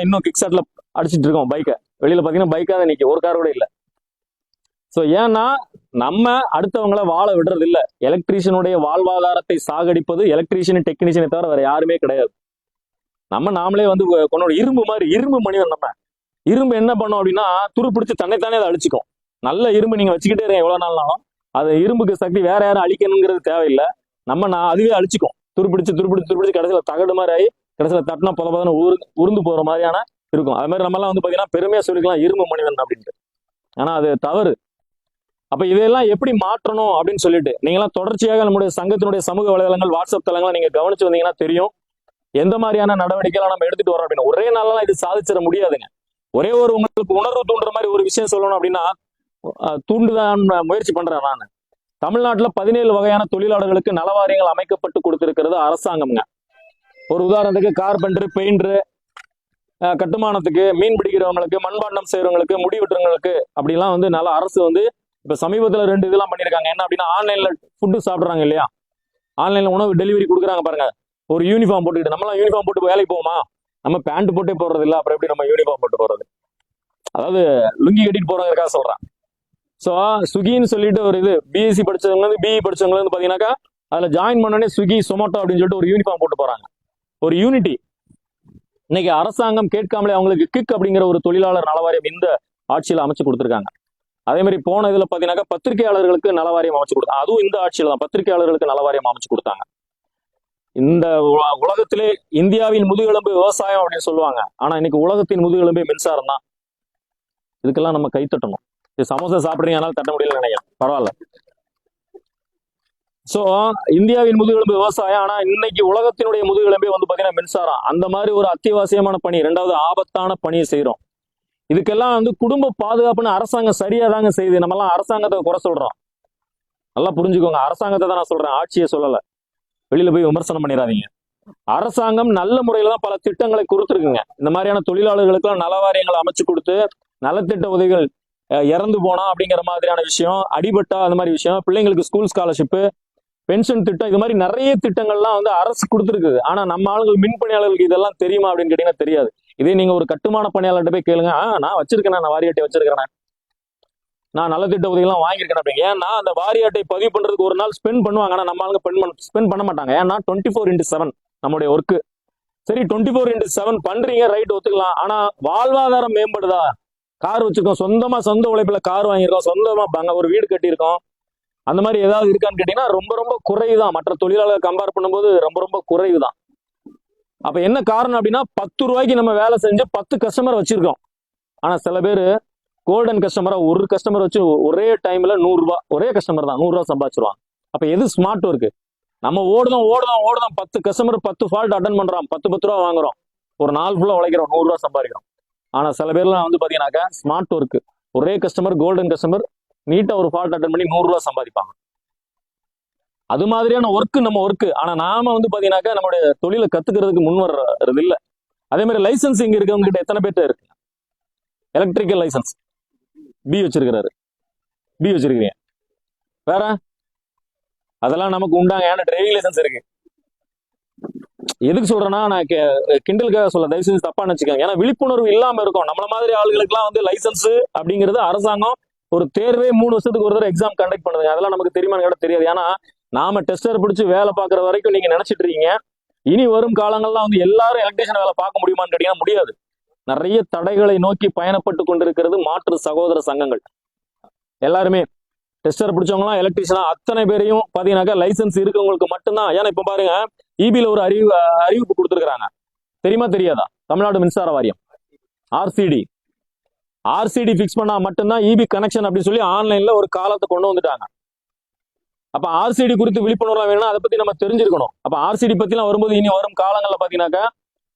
இன்னும் கிக் ஸ்டார்ட்ல அடிச்சிட்டு இருக்கோம் பைக்கை வெளியில பாத்தீங்கன்னா பைக்காக தான் நிற்கும் ஒரு கார் கூட இல்லை. ஸோ ஏன்னா நம்ம அடுத்தவங்கள வாழ விடுறது இல்லை. எலக்ட்ரீஷியனுடைய வாழ்வாதாரத்தை சாகடிப்பது எலக்ட்ரீஷியன் டெக்னீஷியனை தவிர வேற யாருமே கிடையாது. நம்ம நாமளே வந்து கொண்டோட இரும்பு மாதிரி இரும்பு மனிதன் நம்ம. இரும்பு என்ன பண்ணோம் அப்படின்னா துரு பிடிச்சி தன்னைத்தானே அதை அழிச்சிக்கும். நல்ல இரும்பு நீங்க வச்சுக்கிட்டே இருங்க எவ்வளோ நாள்னாலும். அது இரும்புக்கு சக்தி வேற யாரும் அழிக்கணுங்கிறது தேவையில்லை. நம்ம நான் அதுவே அழிச்சிக்கும். துருப்பிடிச்சு துருப்பிடிச்சு துருப்பிடிச்சு கடைசியில் தகடு மாதிரி ஆகி கடைசியில் தட்டினா பொல பதன உரு உருந்து போற மாதிரியான இருக்கும். அது மாதிரி நம்மலாம் வந்து பாத்தீங்கன்னா பெருமையாக சொல்லிக்கலாம் இரும்பு மனிதன் அப்படின்ட்டு. ஆனா அது தவறு. அப்ப இதையெல்லாம் எப்படி மாற்றணும் அப்படின்னு சொல்லிட்டு நீங்களாம் தொடர்ச்சியாக நம்முடைய சங்கத்தினுடைய சமூக வலைதளங்கள் வாட்ஸ்அப் தளங்களை நீங்க கவனிச்சு வந்தீங்கன்னா தெரியும். எந்த மாதிரியான நடவடிக்கைகளை நம்ம எடுத்துட்டு வரோம் அப்படின்னு ஒரே நாளெல்லாம் இது சாதிச்சிட முடியாதுங்க. ஒரே ஒரு உங்களுக்கு உணர்வு தூண்டுற மாதிரி ஒரு விஷயம் சொல்லணும் அப்படின்னா தூண்டுதான் முயற்சி பண்றேன் நான். தமிழ்நாட்டுல பதினேழு வகையான தொழிலாளர்களுக்கு நலவாரியங்கள் அமைக்கப்பட்டு கொடுத்திருக்கிறது அரசாங்கம்ங்க. ஒரு உதாரணத்துக்கு கார்பெண்டர் பெயிண்டர் கட்டுமானத்துக்கு மீன் பிடிக்கிறவங்களுக்கு மண்பாண்டம் செய்யறவங்களுக்கு முடி வெட்டுறவங்களுக்கு அப்படிலாம் வந்து நல்ல அரசு வந்து இப்ப சமீபத்துல ரெண்டு இதெல்லாம் பண்ணியிருக்காங்க என்ன அப்படின்னா ஆன்லைன்ல ஃபுட்டு சாப்பிடுறாங்க இல்லையா? ஆன்லைன்ல உணவு டெலிவரி கொடுக்குறாங்க பாருங்க. ஒரு யூனிஃபார்ம் போட்டுக்கிட்டு நம்மளாம் யூனிஃபார்ம் போட்டு வேலைக்கு போவோமா? நம்ம பேண்ட் போட்டே போடுறது இல்ல அப்புறம் எப்படி நம்ம யூனிஃபார்ம் போட்டு போறது? அதாவது லுங்கி கட்டிட்டு போறவங்களுக்காக சொல்றேன். ஸோ ஸ்விக்கின்னு சொல்லிட்டு ஒரு இது பிஎஸ்சி படிச்சவங்க வந்து பிஇ படிச்சவங்க வந்து பாத்தீங்கன்னாக்கா அதுல ஜாயின் பண்ணோடனே ஸ்விக்கி சொமோட்டோ அப்படின்னு சொல்லிட்டு ஒரு யூனிஃபார்ம் போட்டு போறாங்க. ஒரு யூனிட்டி இன்னைக்கு அரசாங்கம் கேட்காமலே அவங்களுக்கு கிக் அப்படிங்கிற ஒரு தொழிலாளர் நலவாரியம் இந்த ஆட்சியில அமைச்சு கொடுத்துருக்காங்க. அதே மாதிரி போன இதுல பாத்தீங்கன்னாக்கா பத்திரிகையாளர்களுக்கு நலவாரியம் அமைச்சு கொடுத்தாங்க அதுவும் இந்த ஆட்சியில தான். பத்திரிகையாளர்களுக்கு நலவாரியம் அமைச்சு கொடுத்தாங்க. இந்த உல- உலகத்திலே இந்தியாவின் முதுகெலும்பு விவசாயம் அப்படின்னு சொல்லுவாங்க. ஆனா இன்னைக்கு உலகத்தின் முதுகெலும்பே மின்சாரம் தான். இதுக்கெல்லாம் நம்ம கைத்தட்டணும் இது சமோசா சாப்பிடுறீங்க அதனால தட்ட முடியல நினைக்கிறேன். பரவாயில்ல. சோ இந்தியாவின் முதுகெலும்பு விவசாயம் ஆனா இன்னைக்கு உலகத்தினுடைய முதுகெலும்பே வந்து பாத்தீங்கன்னா மின்சாரம். அந்த மாதிரி ஒரு அத்தியாவசியமான பணி ரெண்டாவது ஆபத்தான பணியை செய்யறோம் இதுக்கெல்லாம் வந்து குடும்ப பாதுகாப்புன்னு அரசாங்கம் சரியா தாங்க செய்யுது. நம்ம எல்லாம் அரசாங்கத்தை குறை சொல்றோம். நல்லா புரிஞ்சுக்கோங்க. அரசாங்கத்தை தான் நான் சொல்றேன். ஆட்சியை சொல்லல. வெளியில போய் விமர்சனம் பண்ணிடாதீங்க. அரசாங்கம் நல்ல முறையில தான் பல திட்டங்களை கொடுத்துருக்குங்க. இந்த மாதிரியான தொழிலாளர்களுக்கெல்லாம் நலவாரியங்களை அமைச்சு கொடுத்து நலத்திட்ட உதவிகள் அஹ், இறந்து போனா அப்படிங்கிற மாதிரியான விஷயம் அடிபட்டா அந்த மாதிரி விஷயம் பிள்ளைங்களுக்கு ஸ்கூல் ஸ்காலர்ஷிப்பு பென்ஷன் திட்டம் இது மாதிரி நிறைய திட்டங்கள்லாம் வந்து அரசு கொடுத்துருக்குது. ஆனா நம்ம ஆளுங்கள் மின் பணியாளர்களுக்கு இதெல்லாம் தெரியுமா அப்படின்னு கேட்டீங்கன்னா தெரியாது. இதே நீங்க ஒரு கட்டுமான பணியாளர்கிட்ட போய் கேளுங்க ஆ நான் வச்சிருக்கேன் நான் வாரி வச்சிருக்கிறேன். நான் நலத்திட்ட உதவிகள்லாம் வாங்கியிருக்கேன் அப்படிங்க ஏன்னா அந்த வாரியாட்டை பதிவு பண்றதுக்கு ஒரு நாள் ஸ்பெண்ட் பண்ணுவாங்க. ஆனா நம்ம ஆளுங்க ஸ்பெண்ட் பண்ண மாட்டாங்க. ஏன்னா டுவெண்ட்டி ஃபோர் இன்ட்டு செவன் நம்முடைய ஒர்க்கு சரி டுவெண்ட்டி ஃபோர் இன்ட்டு செவன் பண்றீங்க ரைட் ஒத்துக்கலாம். ஆனா வாழ்வாதாரம் மேம்படுதா? கார் வச்சிருக்கோம். சொந்தமா சொந்த உழைப்புல கார் வாங்கியிருக்கோம். சொந்தமா ஒரு வீடு கட்டியிருக்கோம். அந்த மாதிரி ஏதாவது இருக்கான்னு கேட்டீங்கன்னா ரொம்ப ரொம்ப குறைவுதான். மற்ற தொழிலாளர் கம்பேர் பண்ணும்போது ரொம்ப ரொம்ப குறைவுதான். அப்ப என்ன காரணம் அப்படின்னா பத்து ரூபாய்க்கு நம்ம வேலை செஞ்சு பத்து கஸ்டமர் வச்சிருக்கோம். ஆனா சில பேர் கோல்டன் கஸ்டமரா ஒரு கஸ்டமர் வச்சு ஒரே டைம்ல நூறு ஒரே கஸ்டமர் தான். நூறு ரூபாய் சம்பாதிச்சிருவாங்க. அப்ப எது ஸ்மார்ட் ஒர்க்கு நம்ம ஓடுதான் ஓடுதான் ஓடுதான் பத்து கஸ்டமர் பத்து ஃபால்ட் அட்டன் பண்றோம். பத்து பத்து ரூபா வாங்குறோம். ஒரு நாள் ஃபுல்லா உழைக்கிறோம் நூறுரூவா சம்பாதிக்கிறோம். ஆனா சில பேர்லாம் வந்து பாத்தீங்கன்னாக்கா ஸ்மார்ட் ஒர்க்கு ஒரே கஸ்டமர் கோல்டன் கஸ்டமர் நீட்டா ஒரு ஃபால்ட் அட்டன் பண்ணி நூறு ரூபா சம்பாதிப்பாங்க. அது மாதிரியான ஒர்க்கு நம்ம ஒர்க்கு ஆனா நாம வந்து பாத்தீங்கன்னாக்கா நம்மளுடைய தொழிலை கத்துக்கிறதுக்கு முன் வர்றது இல்ல அதே மாதிரி லைசன்ஸ் இங்க இருக்கவங்க கிட்ட எத்தனை பேர்ட்ட இருக்கு? எலக்ட்ரிக்கல் லைசன்ஸ் பி வச்சிருக்கிறாரு. பி வச்சிருக்கிறீங்க. வேற? அதெல்லாம் நமக்கு உண்டாங்க ஏன்னா டிரைவிங் லைசன்ஸ் இருக்கு. எதுக்கு சொல்றேன்னா நான் கிண்டலுக்காக சொல்ல தயவு செஞ்சு தப்பா நினைச்சுக்கோங்க ஏன்னா விழிப்புணர்வு இல்லாம இருக்கும். நம்மள மாதிரி ஆளுகளுக்குலாம் வந்து லைசன்ஸ் அப்படிங்கிறது அரசாங்கம் ஒரு தேர்வே மூணு வருஷத்துக்கு ஒரு தடவை எக்ஸாம் கண்டக்ட் பண்ணுதுங்க. அதெல்லாம் நமக்கு தெரியுமான்னு கேட்டா தெரியாது. ஏன்னா நாம டெஸ்டர் பிடிச்சி வேலை பார்க்குற வரைக்கும் நீங்க நினைச்சிட்டு இருக்கீங்க. இனி வரும் காலங்கள்லாம் வந்து எல்லாரும் எலக்ட்ரிஷியன் வேலை பார்க்க முடியுமான்னு கேட்டீங்கன்னா முடியாது. நிறைய தடைகளை நோக்கி பயணப்பட்டு கொண்டிருக்கிறது மாற்று சகோதர சங்கங்கள். எல்லாருமே டெஸ்டர் பிடிச்சவங்களாம் எலக்ட்ரிஷனா அத்தனை பேரையும் பாத்தீங்கன்னாக்கா லைசன்ஸ் இருக்கவங்களுக்கு மட்டும்தான். ஏன்னா இப்ப பாருங்க இபில ஒரு அறிவு அறிவிப்பு கொடுத்துருக்காங்க தெரியுமா தெரியாதா? தமிழ்நாடு மின்சார வாரியம் ஆர்சிடி ஆர்சிடி ஃபிக்ஸ் பண்ணா மட்டும்தான் இபி கனெக்ஷன் அப்படின்னு சொல்லி ஆன்லைன்ல ஒரு காலத்தை கொண்டு வந்துட்டாங்க. அப்ப ஆர்சிடி குறித்து விழிப்புணர்வு வேணும்னா அதை பத்தி நம்ம தெரிஞ்சிருக்கணும். அப்ப ஆர்சிடி பத்திலாம் வரும்போது இனி வரும் காலங்கள்ல பாத்தீங்கன்னாக்கா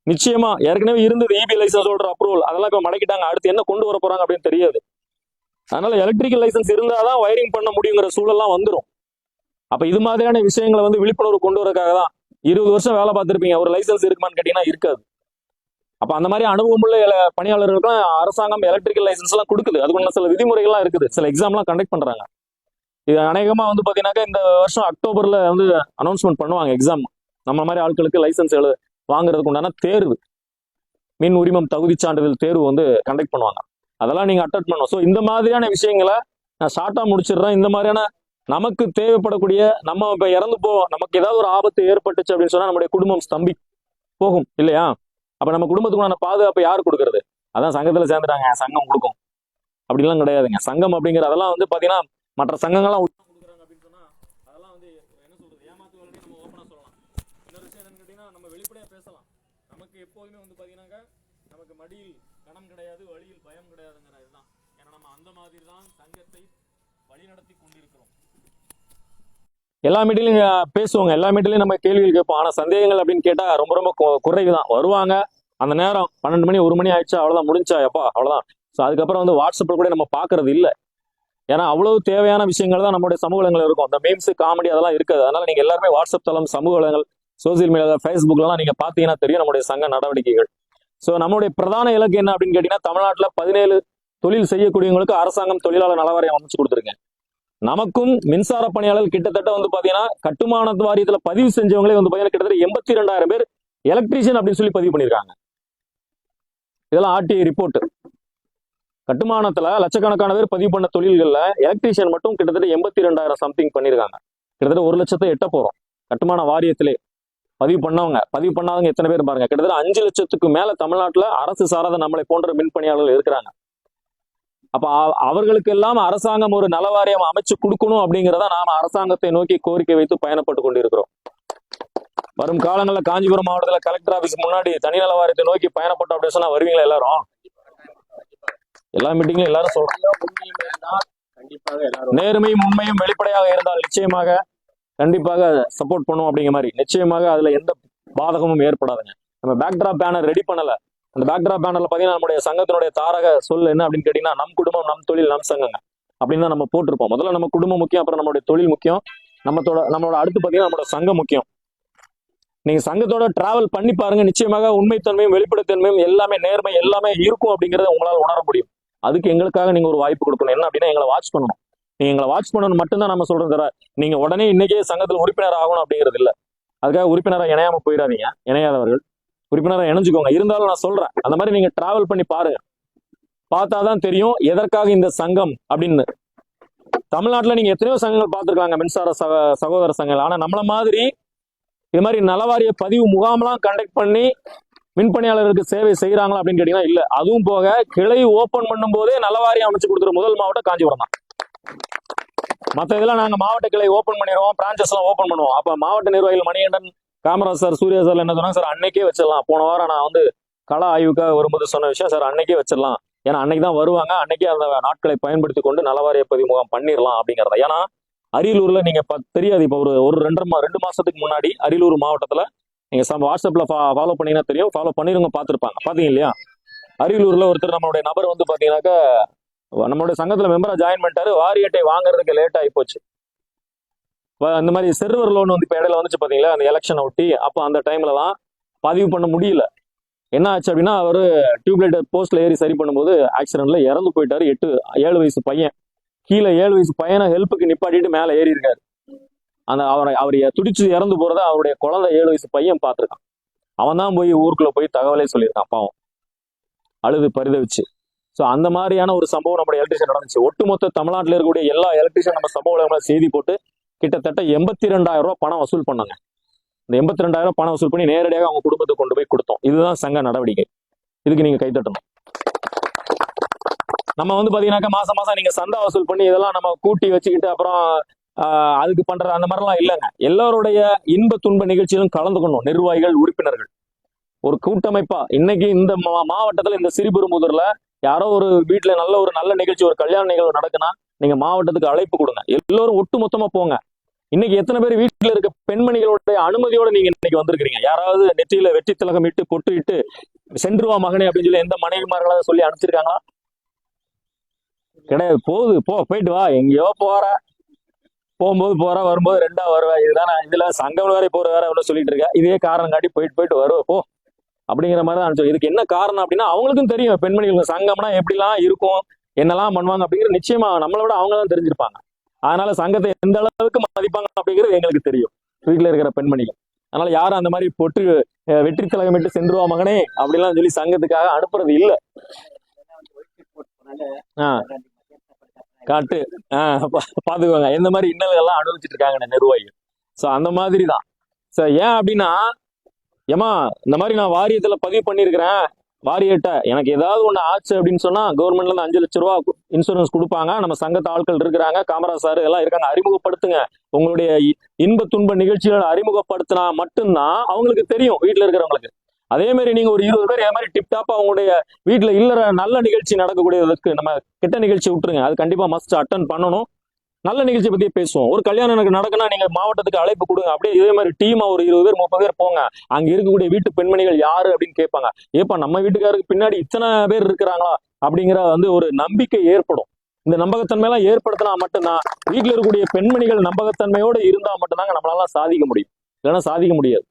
நிச்சயமா ஏற்கனவே இருந்தது இபி சொல்ற அப்ரூவல் அதெல்லாம் இப்ப மடக்கிட்டாங்க. அடுத்து என்ன கொண்டு வர போறாங்க அப்படின்னு தெரியாது. அதனால எலக்ட்ரிக்கல் லைசன்ஸ் இருந்தாதான் வயரிங் பண்ண முடியுங்கிற சூழல்லாம் வந்துரும். அப்ப இது மாதிரியான விஷயங்களை வந்து விழிப்புணர்வு கொண்டு வரக்காக தான் இருபது வருஷம் வேலை பார்த்திருப்பீங்க. ஒரு லைசன்ஸ் இருக்குமான்னு கேட்டீங்கன்னா இருக்காது. அப்ப அந்த மாதிரி அனுபவமுள்ள உள்ள பணியாளர்களுக்கும் அரசாங்கம் எலக்ட்ரிக்கல் லைசன்ஸ் எல்லாம் கொடுக்குது. அதுக்குள்ள சில விதிமுறைகள்லாம் இருக்குது. சில எக்ஸாம்லாம் கண்டக்ட் பண்றாங்க. இது அநேகமா வந்து பாத்தீங்கன்னாக்கா இந்த வருஷம் அக்டோபர்ல வந்து அனௌன்ஸ்மெண்ட் பண்ணுவாங்க எக்ஸாம் நம்ம மாதிரி ஆட்களுக்கு லைசன்ஸ் எழு வாங்குறதுக்கு உண்டான தேர்வு. மின் உரிமம் தகுதி சான்றிதழ் தேர்வு வந்து கண்டக்ட் பண்ணுவாங்க. அதெல்லாம் நீங்க அட்டன் பண்ணணும். ஸோ இந்த மாதிரியான விஷயங்களை நான் ஷார்ட்டா முடிச்சிடுறேன். இந்த மாதிரியான நமக்கு தேவைப்படக்கூடிய நம்ம இப்ப இறந்து போவோம் நமக்கு ஏதாவது ஒரு ஆபத்து ஏற்பட்டுச்சு அப்படின்னு சொன்னா நம்முடைய குடும்பம் ஸ்தம்பி போகும். இல்லையா? அப்ப நம்ம குடும்பத்துக்குண்டான பாதுகாப்பு யார் கொடுக்கறது? அதான் சங்கத்துல சேர்ந்துட்டாங்க. சங்கம் கொடுக்கும். அப்படிலாம் கிடையாதுங்க. சங்கம் அப்படிங்கிற அதெல்லாம் வந்து பாத்தீங்கன்னா மற்ற சங்கங்கள்லாம் கொடுக்குறாங்க அப்படின்னு சொன்னா அதெல்லாம் வந்து என்ன சொல்றது? ஏமாத்து வேலையை நம்ம ஓப்பனா சொல்லலாம். இன்னொரு விஷயம் என்னன்னு கேட்டீங்கன்னா நம்ம வெளிப்படையா பேசலாம். நமக்கு எப்போதுமே வந்து பாத்தீங்கன்னாக்கா நமக்கு மடியில் கணம் கிடையாது வழியில் பயம் கிடையாதுங்கிற இதுதான். ஏன்னா நம்ம அந்த மாதிரி தான் சங்கத்தை வழிநடத்தி கொண்டிருக்கிறோம். எல்லா மீட்டிலையும் பேசுவாங்க. எல்லா மீட்டிலையும் நம்ம கேள்விகள் கேட்போம். ஆனா சந்தேகங்கள் அப்படின்னு கேட்டா ரொம்ப ரொம்ப குறைவு தான் வருவாங்க. அந்த நேரம் பன்னெண்டு மணி ஒரு மணி ஆயிடுச்சா அவ்வளவுதான் முடிஞ்சா எப்பா அவ்வளவுதான். ஸோ அதுக்கப்புறம் வந்து வாட்ஸ்அப்பில் கூட நம்ம பார்க்கறது இல்லை. ஏன்னா அவ்வளவு தேவையான விஷயங்கள் தான் நம்மளுடைய சமூக வளங்கள் இருக்கும். அந்த மீம்ஸ் காமெடி அதெல்லாம் இருக்காது. அதனால நீங்க எல்லாருமே வாட்ஸ்அப் தளம் சமூக வளங்கள் சோசியல் மீடியா ஃபேஸ்புக்லாம் நீங்க பார்த்தீங்கன்னா தெரியும் நம்முடைய சங்க நடவடிக்கைகள். ஸோ நம்மளுடைய பிரதான இலக்கு என்ன அப்படின்னு கேட்டீங்கன்னா தமிழ்நாட்டில் பதினேழு தொழில் செய்யக்கூடியவங்களுக்கு அரசாங்கம் தொழிலாளர் நலவாரியம் அமைச்சு கொடுத்துருக்கேன் நமக்கும் மின்சார பணியாளர்கள் கிட்டத்தட்ட வந்து பாத்தீங்கன்னா கட்டுமான வாரியத்துல பதிவு செஞ்சவங்களே வந்து பாத்தீங்கன்னா கிட்டத்தட்ட எண்பத்தி ரெண்டாயிரம் பேர் எலக்ட்ரீஷியன் அப்படின்னு சொல்லி பதிவு பண்ணியிருக்காங்க இதெல்லாம் ஆர்டிஐ ரிப்போர்ட். கட்டுமானத்துல லட்சக்கணக்கான பேர் பதிவு பண்ண தொழில்கள்ல எலக்ட்ரீஷியன் மட்டும் கிட்டத்தட்ட எண்பத்தி ரெண்டாயிரம் சம்திங் பண்ணியிருக்காங்க கிட்டத்தட்ட ஒரு லட்சத்தை எட்ட போறோம். கட்டுமான வாரியத்திலே பதிவு பண்ணவங்க பதிவு பண்ணாதவங்க எத்தனை பேர் பாருங்க கிட்டத்தட்ட அஞ்சு லட்சத்துக்கு மேல தமிழ்நாட்டுல அரசு சாராத நம்மளை போன்ற மின் பணியாளர்கள் இருக்கிறாங்க. அப்ப அவர்களுக்கு எல்லாம் அரசாங்கம் ஒரு நலவாரியம் அமைச்சு கொடுக்கணும் அப்படிங்கிறத நாம அரசாங்கத்தை நோக்கி கோரிக்கை வைத்து பயணப்பட்டு கொண்டிருக்கிறோம். வரும் காலங்களில் காஞ்சிபுரம் மாவட்டத்துல கலெக்டர் ஆபீஸ் முன்னாடி தனி நலவாரியத்தை நோக்கி பயணப்பட்டோம் அப்படின்னு சொன்னா வருவீங்களா எல்லாரும்? எல்லா மீட்டிங்லயும் எல்லாரும் சொல்றோம் நேர்மையும் உண்மையும் வெளிப்படையாக இருந்தால் நிச்சயமாக கண்டிப்பாக சப்போர்ட் பண்ணுவோம் அப்படிங்கிற மாதிரி. நிச்சயமாக அதுல எந்த பாதகமும் ஏற்படாதுங்க. நம்ம பேக்ட்ராப் பேனர் ரெடி பண்ணல. அந்த பேக்ட்ராப் பேனர்ல பாத்தீங்கன்னா நம்முடைய சங்கத்தினுடைய தாரக சொல் என்ன அப்படின்னு கேட்டீங்கன்னா நம் குடும்பம் நம் தொழில் நம் சங்கங்க. அப்படின்னு தான் நம்ம போட்டிருப்போம். முதல்ல நம்ம குடும்பம் முக்கியம் அப்புறம் நம்மளுடைய தொழில் முக்கியம். நம்மத்தோட நம்மளோட அடுத்து பாத்தீங்கன்னா நம்மளோட சங்கம் முக்கியம். நீங்க சங்கத்தோட டிராவல் பண்ணி பாருங்க. நிச்சயமாக உண்மைத்தன்மையும் வெளிப்படைத்தன்மையும் எல்லாமே நேர்மை எல்லாமே இருக்கும் அப்படிங்கறத உங்களால உணர முடியும். அதுக்கு எங்களுக்காக நீங்க ஒரு வாய்ப்பு கொடுக்கணும். என்ன அப்படின்னா எங்களை வாட்ச் பண்ணணும். நீங்க எங்களை வாட்ச் பண்ணணும் மட்டும்தான் நம்ம சொல்றோம் தர நீங்க உடனே இன்னைக்கே சங்கத்தில் உறுப்பினர் ஆகணும் அப்படிங்கிறது இல்ல. அதுக்காக உறுப்பினராக இணையாம போயிடாதீங்க. இணையாதவர்கள். உறுப்பினராக இணைஞ்சுக்கோங்க. இருந்தாலும் நான் சொல்றேன். அந்த மாதிரி நீங்க டிராவல் பண்ணி பாருங்க. பார்த்தாதான் தெரியும் எதற்காக இந்த சங்கம் அப்படின்னு. தமிழ்நாட்டுல நீங்க எத்தனையோ சங்கங்கள் பார்த்துருக்காங்க மின்சார சக சகோதர சங்கங்கள். ஆனா நம்மள மாதிரி இது மாதிரி நலவாரிய பதிவு முகாம்லாம் கண்டக்ட் பண்ணி மின்பணியாளருக்கு சேவை செய்யறாங்களா அப்படின்னு கேட்டீங்கன்னா இல்ல. அதுவும் போக கிளை ஓப்பன் பண்ணும் போதே நலவாரியம் அமைச்சு கொடுக்குற முதல் மாவட்டம் காஞ்சிபுரம் தான். மத்த இதெல்லாம் நாங்க மாவட்ட கிளை ஓப்பன் பண்ணிடுவோம். பிரான்ச்சஸ் எல்லாம் பண்ணுவோம். அப்ப மாவட்ட நிர்வாகிகள் மணிகண்டன் காமராஜ் சார் சூர்யா சார் என்ன சொன்னாங்க? சார் அன்னைக்கே வச்சிடலாம். போன வாரம் நான் வந்து கள ஆய்வுக்காக வரும்போது சொன்ன விஷயம் சார் அன்னைக்கே வச்சிடலாம். ஏன்னா அன்னைக்கு தான் வருவாங்க. அன்னைக்கே அந்த நாட்களை பயன்படுத்தி கொண்டு நலவாரிய பதிமுகம் பண்ணிடலாம் அப்படிங்கிறத. ஏன்னா அரியலூர்ல நீங்க தெரியாது. இப்போ ஒரு ஒரு ரெண்டரை மா ரெண்டு மாசத்துக்கு முன்னாடி அரியலூர் மாவட்டத்துல நீங்க வாட்ஸ்அப்ல ஃபாலோ பண்ணீங்கன்னா தெரியும். ஃபாலோ பண்ணிருங்க பார்த்துருப்பாங்க பாத்தீங்க இல்லையா? அரியலூர்ல ஒருத்தர் நம்மளுடைய நபர் வந்து பாத்தீங்கன்னாக்கா நம்மளுடைய சங்கத்துல மெம்பரா ஜாயின் பண்ணிட்டாரு. வாரியட்டை வாங்குறதுக்கு லேட் ஆகி போச்சு. அந்த மாதிரி செர்வர் லோன் வந்து இப்போ இடையில வந்துச்சு பாத்தீங்களா? அந்த எலெக்ஷனை ஒட்டி அப்போ அந்த டைம்ல தான் பதிவு பண்ண முடியல. என்ன ஆச்சு அப்படின்னா அவர் டியூப்லைட் போஸ்ட்ல ஏறி சரி பண்ணும்போது ஆக்சிடென்ட்ல இறந்து போயிட்டாரு. எட்டு ஏழு வயசு பையன். கீழே ஏழு வயசு பையனை ஹெல்ப்புக்கு நிப்பாட்டிட்டு மேலே ஏறி இருக்காரு. அந்த அவரை அவர் துடிச்சு இறந்து போறத அவருடைய குழந்தை ஏழு வயசு பையன் பார்த்துருக்கான். அவன் தான் போய் ஊருக்குள்ள போய் தகவலே சொல்லியிருக்கான் பாவம். அழுது பரிதவிச்சு. ஸோ அந்த மாதிரியான ஒரு சம்பவம் நம்ம எலக்ட்ரிஷியன் நடந்துச்சு. ஒட்டுமொத்த தமிழ்நாட்டில் இருக்கக்கூடிய எல்லா எலக்ட்ரிஷியன் நம்ம சம்பவங்களை செய்தி போட்டு கிட்டத்தட்ட எண்பத்தி ரெண்டாயிரம் ரூபாய் பணம் வசூல் பண்ணாங்க. இந்த எண்பத்தி ரெண்டாயிரம் ரூபாய் பணம் வசூல் பண்ணி நேரடியாக அவங்க குடும்பத்துக்கு கொண்டு போய் கொடுத்தோம். இதுதான் சங்க நடவடிக்கை. இதுக்கு நீங்க கைத்தட்டணும் நம்ம வந்து பாத்தீங்கன்னாக்கா மாசம் மாசம் நீங்க சந்தா வசூல் பண்ணி இதெல்லாம் நம்ம கூட்டி வச்சுக்கிட்டு அப்புறம் ஆஹ், அதுக்கு பண்ற அந்த மாதிரிலாம் இல்லைங்க. எல்லாருடைய இன்ப துன்ப நிகழ்ச்சியிலும் கலந்துக்கணும். நிர்வாகிகள் உறுப்பினர்கள். ஒரு கூட்டமைப்பா. இன்னைக்கு இந்த மா- மாவட்டத்துல இந்த சிறுபெரும்புதூர்ல யாரோ ஒரு வீட்டுல நல்ல ஒரு நல்ல நிகழ்ச்சி ஒரு கல்யாண நிகழ்வு நடக்குன்னா நீங்க மாவட்டத்துக்கு அழைப்பு கொடுங்க. எல்லோரும் ஒட்டு மொத்தமா போங்க. இன்னைக்கு எத்தனை பேர் வீட்டில் இருக்க பெண்மணிகளுடைய அனுமதியோட நீங்க இன்னைக்கு வந்திருக்கிறீங்க? யாராவது நெற்றியில வெற்றி திலகம் இட்டு பொட்டு இட்டு சென்று வா மகனே அப்படின்னு சொல்லி எந்த மனைவிமார்களாக சொல்லி அனுப்பிச்சிருக்காங்களா? கிடையாது. போகுது. போ போயிட்டு வா. எங்கேயோ போற. போகும்போது போற வரும்போது ரெண்டா வருவ. இதுதான் இதுல சங்கம் வேற போற வேற ஒன்று சொல்லிட்டு இருக்க. இதே காரணம் காட்டி போயிட்டு போயிட்டு வருவ. போ. அப்படிங்கிற மாதிரி தான் இதுக்கு என்ன காரணம் அப்படின்னா அவங்களுக்கும் தெரியும். பெண்மணிகளுக்கு சங்கம்னா எப்படிலாம் இருக்கும் என்னெல்லாம் பண்ணுவாங்க அப்படிங்கிற நிச்சயமா நம்மளை விட அவங்க தான் தெரிஞ்சிருப்பாங்க. அதனால சங்கத்தை எந்த அளவுக்கு மதிப்பாங்க அப்படிங்கிறது எங்களுக்கு தெரியும். வீட்டில் இருக்கிற பெண்மணிகள். அதனால யாரும் அந்த மாதிரி பொட்டு வெற்றி திலகமிட்டு சென்றுவா மகனே அப்படிலாம் சொல்லி சங்கத்துக்காக அனுப்புறது இல்ல. காட்டு ஆஹ் பாத்துக்கோங்க. எந்த மாதிரி இன்னல்கள்லாம் அனுபவிச்சுட்டு இருக்காங்க நிர்வாகிகள். ஸோ அந்த மாதிரி தான் ஸோ ஏன் அப்படின்னா ஏமா இந்த மாதிரி நான் வாரியத்துல பதிவு பண்ணியிருக்கிறேன். வாரியட்ட எனக்கு ஏதாவது ஒன்று ஆச்சு அப்படின்னு சொன்னால் கவர்மெண்ட்ல அஞ்சு லட்ச ரூபா இன்சூரன்ஸ் கொடுப்பாங்க. நம்ம சங்கத்து ஆட்கள் இருக்கிறாங்க காமராஜ் சார் எல்லாம் இருக்காங்க. அறிமுகப்படுத்துங்க. உங்களுடைய இன்ப துன்ப நிகழ்ச்சிகள் அறிமுகப்படுத்தினா மட்டும்தான் அவங்களுக்கு தெரியும் வீட்டில் இருக்கிறவங்களுக்கு. அதே மாதிரி நீங்க ஒரு இருபது பேர் மாதிரி டிப்டாப்பா அவங்களுடைய வீட்டில் இல்லற நல்ல நிகழ்ச்சி நடக்கக்கூடியதுக்கு நம்ம கிட்ட நிகழ்ச்சி விட்டுருங்க. அது கண்டிப்பா மஸ்ட் அட்டன் பண்ணணும். நல்ல நிகழ்ச்சி பத்தி பேசுவோம். ஒரு கல்யாணம் எனக்கு நடக்குன்னா நீங்க மாவட்டத்துக்கு அழைப்பு கொடுங்க. அப்படியே இதே மாதிரி டீமா ஒரு இருபது பேர் முப்பது பேர் போங்க. அங்க இருக்கக்கூடிய வீட்டு பெண்மணிகள் யாரு அப்படின்னு கேட்பாங்க. ஏப்பா நம்ம வீட்டுக்காருக்கு பின்னாடி இத்தனை பேர் இருக்கிறாங்களா? அப்படிங்கிற வந்து ஒரு நம்பிக்கை ஏற்படும். இந்த நம்பகத்தன்மை எல்லாம் ஏற்படுத்தினா மட்டும்தான் வீட்டில் இருக்கக்கூடிய பெண்மணிகள் நம்பகத்தன்மையோட இருந்தா மட்டும்தாங்க நம்மளால சாதிக்க முடியும். இல்லைன்னா சாதிக்க முடியாது.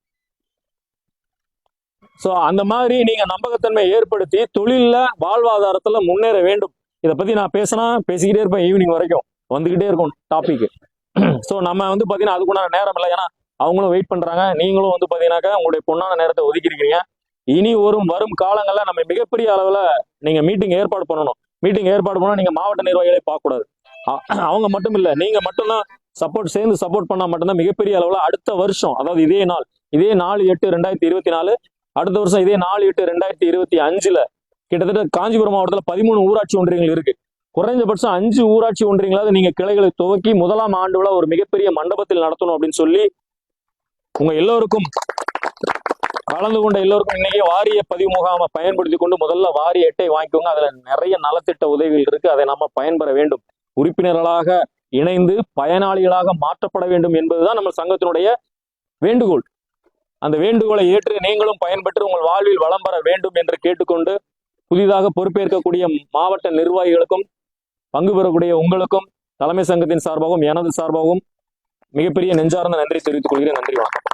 சோ அந்த மாதிரி நீங்க நம்பகத்தன்மை ஏற்படுத்தி தொழில்ல வாழ்வாதாரத்துல முன்னேற வேண்டும். இதை பத்தி நான் பேசினா பேசிக்கிட்டே இருப்பேன் ஈவினிங் வரைக்கும். வந்துகிட்டே இருக்கும் டாபிக் சோ நம்ம வந்து பாத்தீங்கன்னா அதுக்குண்டான நேரம் இல்லை. ஏன்னா அவங்களும் வெயிட் பண்றாங்க. நீங்களும் வந்து பாத்தீங்கன்னாக்கா உங்களுடைய பொண்ணான நேரத்தை ஒதுக்கிருக்கீங்க இனி வரும் வரும் காலங்களில் நம்ம மிகப்பெரிய அளவுல நீங்க மீட்டிங் ஏற்பாடு பண்ணணும். மீட்டிங் ஏற்பாடு பண்ணா நீங்க மாவட்ட நிர்வாகிகளே பார்க்கக்கூடாது. அவங்க மட்டும் இல்லை. நீங்க மட்டும்தான் சப்போர்ட் சேர்ந்து சப்போர்ட் பண்ணா மட்டும்தான் மிகப்பெரிய அளவில் அடுத்த வருஷம் அதாவது இதே நாள் இதே நாலு எட்டு ரெண்டாயிரத்தி இருபத்தி நாலு அடுத்த வருஷம் இதே நாலு எட்டு ரெண்டாயிரத்தி இருபத்தி அஞ்சுல கிட்டத்தட்ட காஞ்சிபுரம் மாவட்டத்தில் பதிமூணு ஊராட்சி ஒன்றியங்கள் இருக்கு. குறைஞ்சபட்சம் அஞ்சு ஊராட்சி ஒன்றியங்களாவது நீங்க கிளைகளை துவக்கி முதலாம் ஆண்டு விழா ஒரு மிகப்பெரிய மண்டபத்தில் நடத்தணும் அப்படின்னு சொல்லி உங்க எல்லோருக்கும் கலந்து கொண்ட எல்லோருக்கும் இன்னைக்கு வாரிய பதிவு முகாமை பயன்படுத்தி கொண்டு முதல்ல வாரிய எட்டை வாங்கிக்கோங்க. அதுல நிறைய நலத்திட்ட உதவிகள் இருக்கு. அதை நம்ம பயன்பெற வேண்டும். உறுப்பினர்களாக இணைந்து பயனாளிகளாக மாற்றப்பட வேண்டும் என்பதுதான் நம்ம சங்கத்தினுடைய வேண்டுகோள். அந்த வேண்டுகோளை ஏற்று நீங்களும் பயன்பெற்று உங்கள் வாழ்வில் வளம் பெற வேண்டும் என்று கேட்டுக்கொண்டு புதிதாக பொறுப்பேற்கக்கூடிய மாவட்ட நிர்வாகிகளுக்கும் பங்கு பெறக்கூடிய உங்களுக்கும் தலைமை சங்கத்தின் சார்பாகவும் எனது சார்பாகவும் மிகப்பெரிய நெஞ்சார்ந்த நன்றி தெரிவித்துக் கொள்கிறேன். நன்றி வணக்கம்.